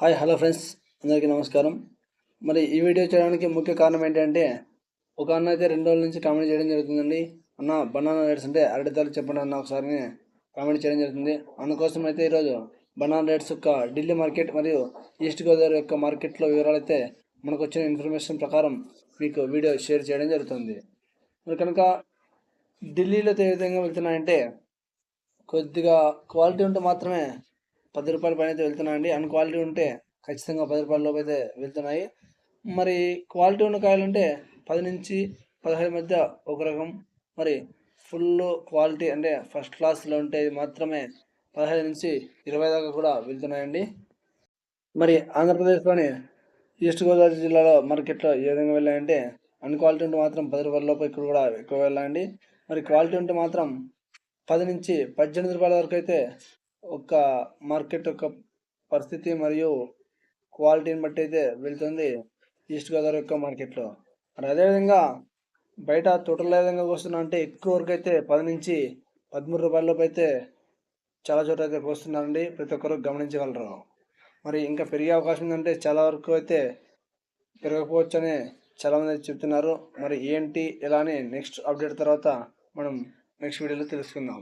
Hi hello friends అందరికీ నమస్కారం. మరి ఈ వీడియో చేయడానికి ముఖ్య కారణం ఏంటంటే ఒక అన్న అయితే రెండు రోజుల నుంచి కామెంట్ చేయడం జరుగుతుందండి. అన్న బనానా రేట్స్ అంటే అరటితాలు చెప్పండి అన్న ఒకసారి కామెంట్ చేయడం జరుగుతుంది. అందుకోసం అయితే ఈరోజు బనానా రేట్స్ యొక్క ఢిల్లీ మార్కెట్ మరియు ఈస్ట్ గోదావరి యొక్క మార్కెట్లో వివరాలు అయితే మనకు వచ్చిన ఇన్ఫర్మేషన్ ప్రకారం మీకు వీడియో షేర్ చేయడం జరుగుతుంది. మరి కనుక ఢిల్లీలో అయితే ఏ విధంగా వెళ్తున్నాయంటే కొద్దిగా క్వాలిటీ ఉంటే మాత్రమే పది రూపాయల పైన అయితే వెళ్తున్నాయండి అన్ క్వాలిటీ ఉంటే ఖచ్చితంగా పది రూపాయల లోపు అయితే వెళ్తున్నాయి. మరి క్వాలిటీ ఉన్న కాయలు ఉంటే పది నుంచి పదహైదు మధ్య ఒక రకం. మరి ఫుల్ క్వాలిటీ అంటే ఫస్ట్ క్లాస్లో ఉంటే మాత్రమే పదహైదు నుంచి ఇరవై దాకా కూడా వెళ్తున్నాయండి. మరి ఆంధ్రప్రదేశ్లోని ఈస్ట్ గోదావరి జిల్లాలో మార్కెట్లో ఏ విధంగా వెళ్ళాయంటే అన్ క్వాలిటీ ఉంటే మాత్రం పది రూపాయల లోపు ఇక్కడ కూడా ఎక్కువ వెళ్ళాయండి. మరి క్వాలిటీ ఉంటే మాత్రం పది నుంచి పద్దెనిమిది రూపాయల వరకు అయితే ఒక మార్కెట్ యొక్క పరిస్థితి మరియు క్వాలిటీని బట్టి అయితే వెళ్తుంది ఈస్ట్ గోదావరి యొక్క మార్కెట్లో. మరి అదేవిధంగా బయట తోటల విధంగా వస్తున్నా అంటే ఎక్కువ వరకు అయితే పది నుంచి పదమూడు రూపాయలలోపు అయితే చాలా చోట అయితే పోస్తున్నారండి ప్రతి ఒక్కరు గమనించగలరు. మరి ఇంకా పెరిగే అవకాశం ఉందంటే చాలా వరకు అయితే పెరగకపోవచ్చు అని చాలామంది చెప్తున్నారు. మరి ఏంటి ఎలా అని నెక్స్ట్ అప్డేట్ తర్వాత మనం నెక్స్ట్ వీడియోలో తెలుసుకుందాం.